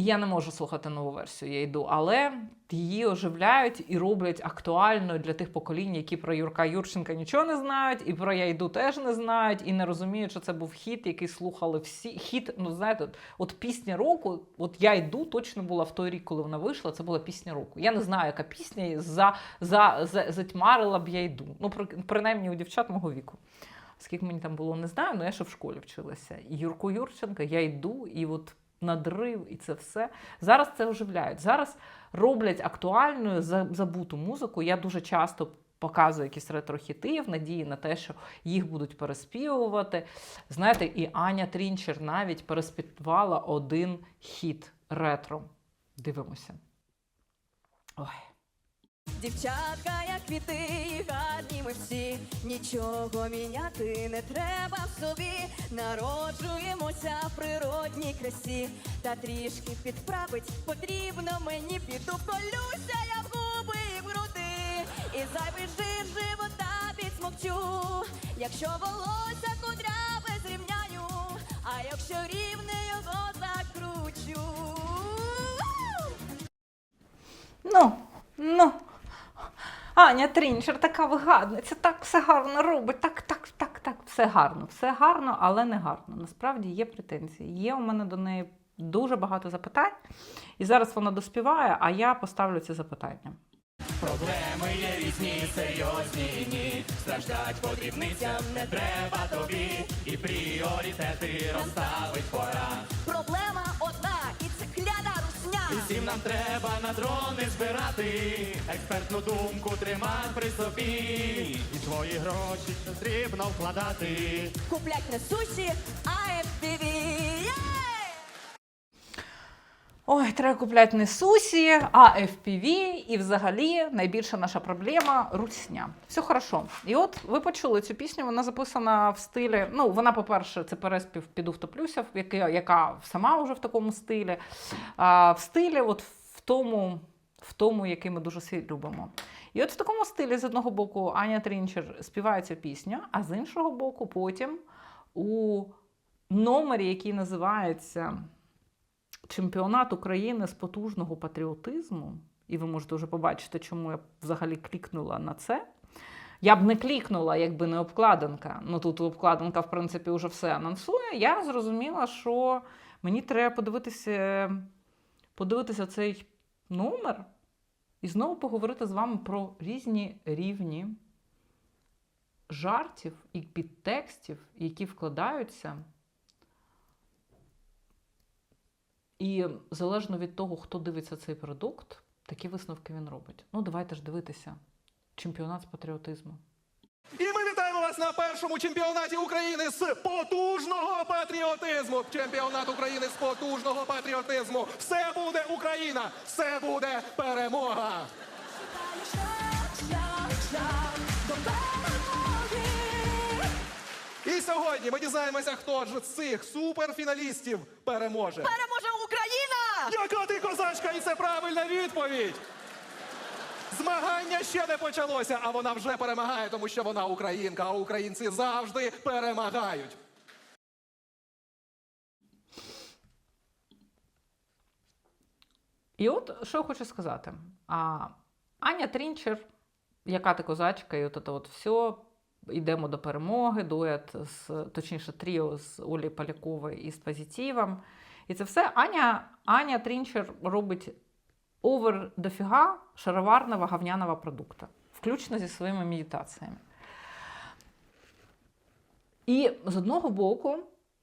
Я не можу слухати нову версію, я йду, але її оживляють і роблять актуальною для тих поколінь, які про Юрка Юрченка нічого не знають, і про Я йду теж не знають, і не розуміють, що це був хіт, який слухали всі. Хіт, ну знаєте, от, от пісня року, от я йду, точно була в той рік, коли вона вийшла. Це була пісня року. Я не знаю, яка пісня за, за, за затьмарила б я йду. Ну, при- принаймні у дівчат мого віку. Скільки мені там було, не знаю, але я ще в школі вчилася. І Юрко Юрченка, я йду, і от надрив, і це все. Зараз це оживляють. Зараз роблять актуальною забуту музику. Я дуже часто показую якісь ретро-хіти в надії на те, що їх будуть переспівувати. Знаєте, і Аня Трінчер навіть переспівала один хіт ретро. Дивимося. Ой. Дівчатка, як квіти, гарні ми всі, нічого міняти не треба в собі. Народжуємося в природній красі, та трішки підправить потрібно мені піду колюся я в губи і в груди, і зайвий жир живота підсмокчу, якщо волосся кудряве Аня Трінчер така вигадниця, так все гарно робить, так, так, так, так, все гарно, все гарно, але не гарно. Насправді є претензії. Є у мене до неї дуже багато запитань, і зараз вона доспіває, а я поставлю ці запитання. Проблеми є різні, серйозні ні. Страждать подрібницям не треба тобі, і пріоритети розставить пора. І всім нам треба на дрони збирати, експертну думку тримати при собі, і твої гроші потрібно вкладати. Куплять не Ой, треба купляти не сусі, а FPV, і взагалі найбільша наша проблема русня. Все хорошо. І от ви почули цю пісню, вона записана в стилі. Ну, вона, по-перше, це переспів піду втоплюся, яка, яка сама вже в такому стилі. А, в стилі, от в тому, в тому, який ми дуже любимо. І от в такому стилі, з одного боку, Аня Трінчер співає цю пісню, а з іншого боку, потім у номері, який називається чемпіонат України з потужного патріотизму, і ви можете вже побачити, чому я взагалі клікнула на це. Я б не клікнула, якби не обкладинка. Ну тут обкладинка, в принципі, вже все анонсує. Я зрозуміла, що мені треба подивитися, подивитися цей номер і знову поговорити з вами про різні рівні жартів і підтекстів, які вкладаються І залежно від того, хто дивиться цей продукт, такі висновки він робить. Ну, давайте ж дивитися. Чемпіонат з патріотизму. І ми вітаємо вас на першому чемпіонаті України з потужного патріотизму. Чемпіонат України з потужного патріотизму. Все буде Україна, все буде перемога. І сьогодні ми дізнаємося, хто ж з цих суперфіналістів переможе. Переможе Україна! Яка ти козачка, і це правильна відповідь. Змагання ще не почалося, а вона вже перемагає, тому що вона українка, а українці завжди перемагають. І от що я хочу сказати. А, Аня Трінчер, яка ти козачка, і от це от все. Йдемо до перемоги, дует з точніше тріо з Олі Поляковою і з позитивом. І це все Аня, Аня Трінчер робить овер дофіга шароварного говняного продукту, включно зі своїми медитаціями. І з одного боку,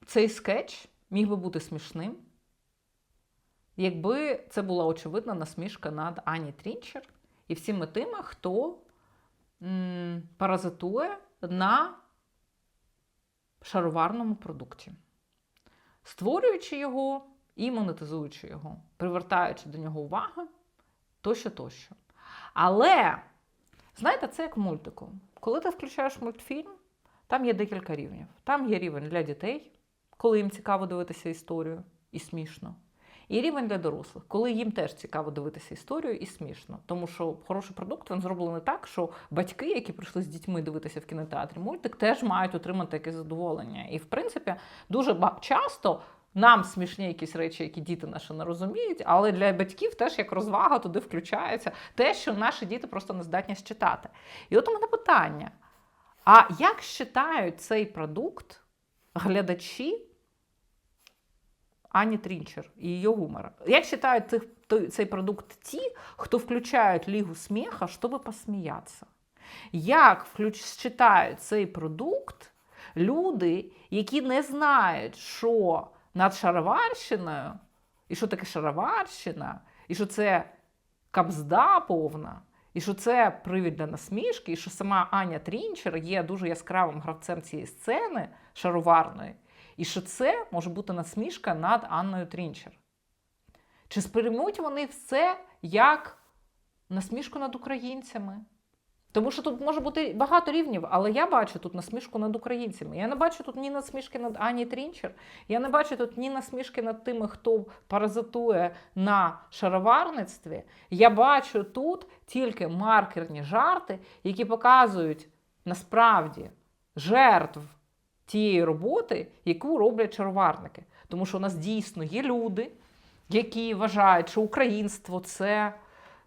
цей скетч міг би бути смішним, якби це була очевидна насмішка над Ані Трінчер і всіми тими, хто м, паразитує на шароварному продукті, створюючи його і монетизуючи його, привертаючи до нього увагу, тощо, тощо. Але, знаєте, це як мультику. Коли ти включаєш мультфільм, там є декілька рівнів. Там є рівень для дітей, коли їм цікаво дивитися історію і смішно. І рівень для дорослих, коли їм теж цікаво дивитися історію і смішно. Тому що хороший продукт він зроблений так, що батьки, які прийшли з дітьми дивитися в кінотеатрі мультик, теж мають отримати якесь задоволення. І в принципі, дуже часто Нам смішні якісь речі, які діти наші не розуміють, але для батьків теж як розвага туди включається те, що наші діти просто не здатні читати. І от у мене питання: а як читають цей продукт глядачі Ані Трінчер і її гумора? Як читають цих, цей продукт ті, хто включають Лігу сміха, щоб посміятися? Як включ... читають цей продукт люди, які не знають, що над Шароварщиною, і що таке Шароварщина, і що це кабзда повна, і що це привід для насмішки, і що сама Аня Трінчер є дуже яскравим гравцем цієї сцени шароварної, і що це може бути насмішка над Анною Трінчер. Чи сприймуть вони все як насмішку над українцями? Тому що тут може бути багато рівнів, але я бачу тут насмішку над українцями. Я не бачу тут ні насмішки над Ані Трінчер, я не бачу тут ні насмішки над тими, хто паразитує на шароварництві. Я бачу тут тільки маркерні жарти, які показують насправді жертв тієї роботи, яку роблять шароварники. Тому що у нас дійсно є люди, які вважають, що українство це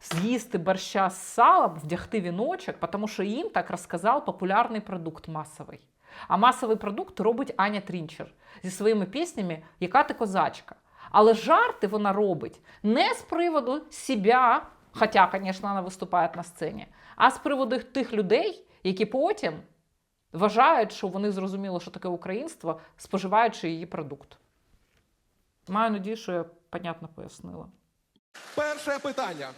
з'їсти борща з салом, вдягти віночок, тому що їм так розказав популярний продукт масовий. А масовий продукт робить Аня Трінчер зі своїми піснями Яка ти козачка. Але жарти вона робить не з приводу себе, хоча, звісно, вона виступає на сцені, а з приводу тих людей, які потім вважають, що вони зрозуміли, що таке українство, споживаючи її продукт. Маю надію, що я понятно пояснила. Перше питання.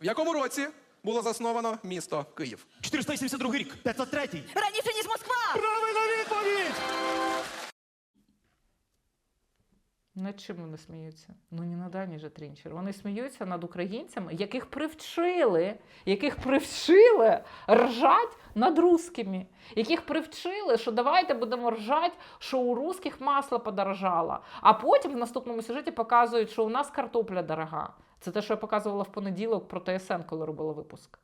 В якому році було засновано місто Київ? 482 рік, 503. Раніше, ніж Москва! Правильна відповідь! Над чим вони сміються? Ну не над Ані же Трінчер. Вони сміються над українцями, яких привчили, яких привчили ржать над русскими, яких привчили, що давайте будемо ржать, що у русських масло подорожало. А потім в наступному сюжеті показують, що у нас картопля дорога. Це те, що я показувала в понеділок про ТСН, коли робила випуск.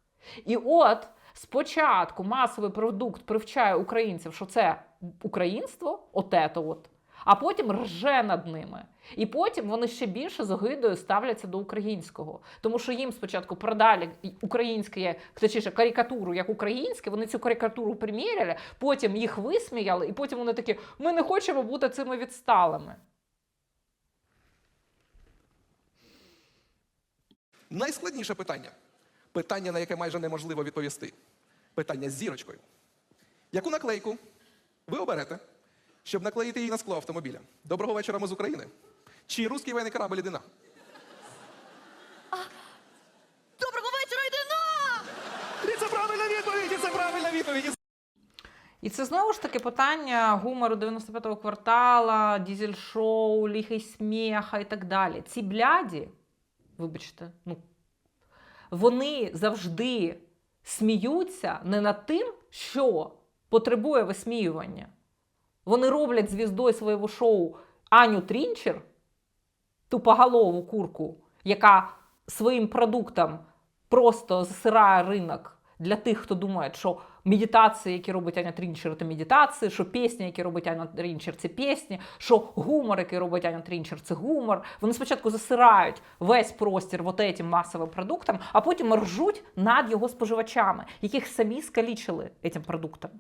І от спочатку масовий продукт привчає українців, що це українство, отето от, а потім рже над ними. І потім вони ще більше з огидою ставляться до українського. Тому що їм спочатку продали українське, точніше, карикатуру як українське, вони цю карикатуру приміряли, потім їх висміяли, і потім вони такі: ми не хочемо бути цими відсталими. Найскладніше питання. Питання, на яке майже неможливо відповісти. Питання з зірочкою. Яку наклейку ви оберете, щоб наклеїти її на скло автомобіля? Доброго вечора, ми з України. Чи русський воєнний корабль єдина? Доброго вечора, йдина! І це правильна відповідь! І це правильна відповідь! І це знову ж таки питання гумору 95-го квартала, дізель-шоу, ліхий сміха і так далі. Ці бляді, вибачте, ну, вони завжди сміються не над тим, що потребує висміювання. Вони роблять звіздою свого шоу Аню Трінчер, тупоголову курку, яка своїм продуктом просто засирає ринок для тих, хто думає, що медитації, які робить Аня Трінчер, це медитації, що пісні, які робить Аня Трінчер, це пісні, що гумор, який робить Аня Трінчер, це гумор. Вони спочатку засирають весь простір вот этим масовим продуктом, а потім ржуть над його споживачами, яких самі скалічили цим продуктом.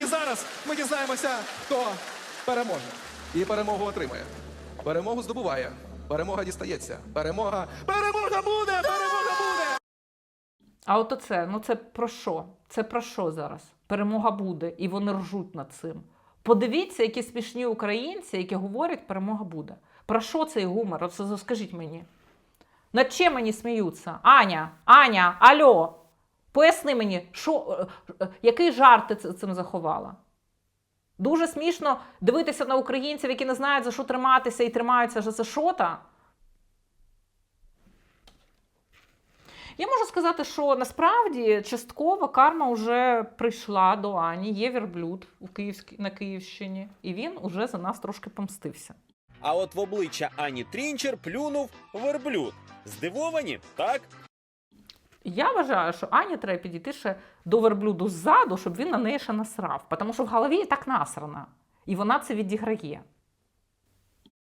І зараз ми дізнаємося, хто переможе. І перемогу отримає. Перемогу здобуває. Перемога дістається. Перемога. Перемога буде! Перемога буде! А от оце, ну це про що? Це про що зараз? Перемога буде, і вони ржуть над цим. Подивіться, які смішні українці, які говорять, перемога буде. Про що цей гумор? От це скажіть мені. Над чим мені сміються? Аня, Аня, альо, поясни мені, що, е, е, який жарт ти цим заховала? Дуже смішно дивитися на українців, які не знають, за що триматися і тримаються за шота. Я можу сказати, що насправді частково карма вже прийшла до Ані. Є верблюд у Київській на Київщині, і він уже за нас трошки помстився. А от в обличчя Ані Трінчер плюнув верблюд. Здивовані, так? Я вважаю, що Ані треба підійти ще до верблюду ззаду, щоб він на неї ще насрав. Тому що в голові і так насрана. І вона це відіграє.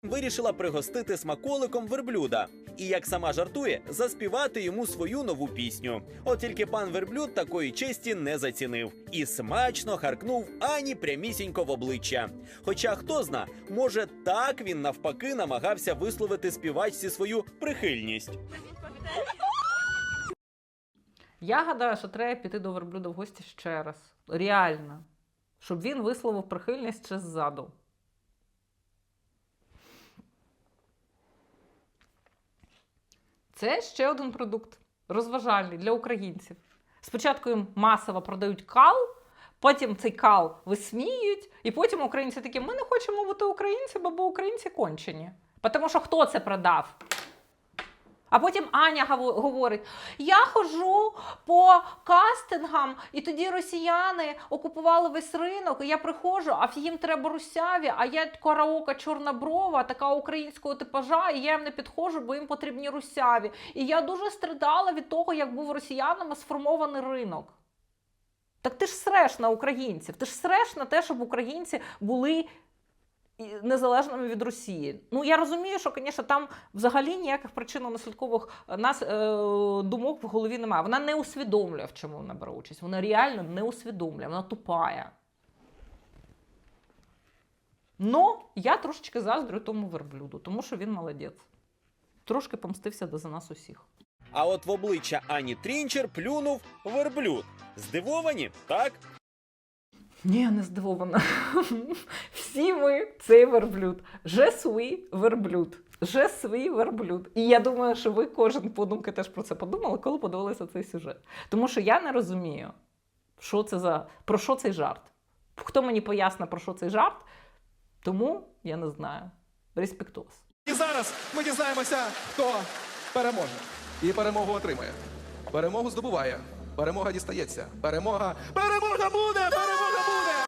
Вирішила пригостити смаколиком верблюда і, як сама жартує, заспівати йому свою нову пісню. От тільки пан верблюд такої честі не зацінив і смачно харкнув Ані прямісінько в обличчя. Хоча хто зна, може, так він навпаки намагався висловити співачці свою прихильність. Я гадаю, що треба піти до верблюда в гості ще раз. Реально. Щоб він висловив прихильність ще ззаду. Це ще один продукт розважальний для українців. Спочатку їм масово продають кал, потім цей кал висміюють, і потім українці такі: ми не хочемо бути українцями, бо українці кончені. Тому що хто це продав? А потім Аня говорить: я ходжу по кастингам, і тоді росіяни окупували весь ринок. І я приходжу, а їм треба русяві, а я караока чорноброва, така українського типажа, і я їм не підходжу, бо їм потрібні русяві. І я дуже страдала від того, як був росіянами сформований ринок. Так ти ж среш на українців, ти ж среш на те, щоб українці були незалежними від Росії. Ну я розумію, що, звісно, там взагалі ніяких причинно-наслідкових е, нас е, думок в голові немає. Вона не усвідомлює, в чому вона бере участь. Вона реально не усвідомлює, вона тупая. Ну, я трошечки заздрю тому верблюду, тому що він молодець. Трошки помстився за нас усіх. А от в обличчя Ані Трінчер плюнув верблюд. Здивовані, так? Ні, я не здивована. Всі ми цей верблюд. Je suis верблюд. Je suis верблюд. І я думаю, що ви кожен подумки теж про це подумали, коли подивилися цей сюжет. Тому що я не розумію, що це за про що цей жарт. Хто мені пояснить, про що цей жарт, тому я не знаю. Респектос. І зараз ми дізнаємося, хто переможе. І перемогу отримає. Перемогу здобуває. Перемога дістається. Перемога. Перемога буде! Перемога буде!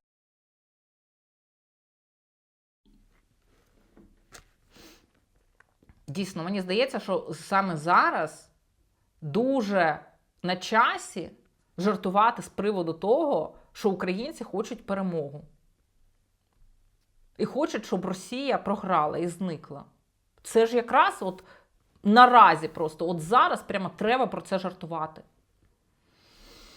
Дійсно, мені здається, що саме зараз дуже на часі жартувати з приводу того, що українці хочуть перемогу. І хочуть, щоб Росія програла і зникла. Це ж якраз от наразі просто, от зараз прямо треба про це жартувати.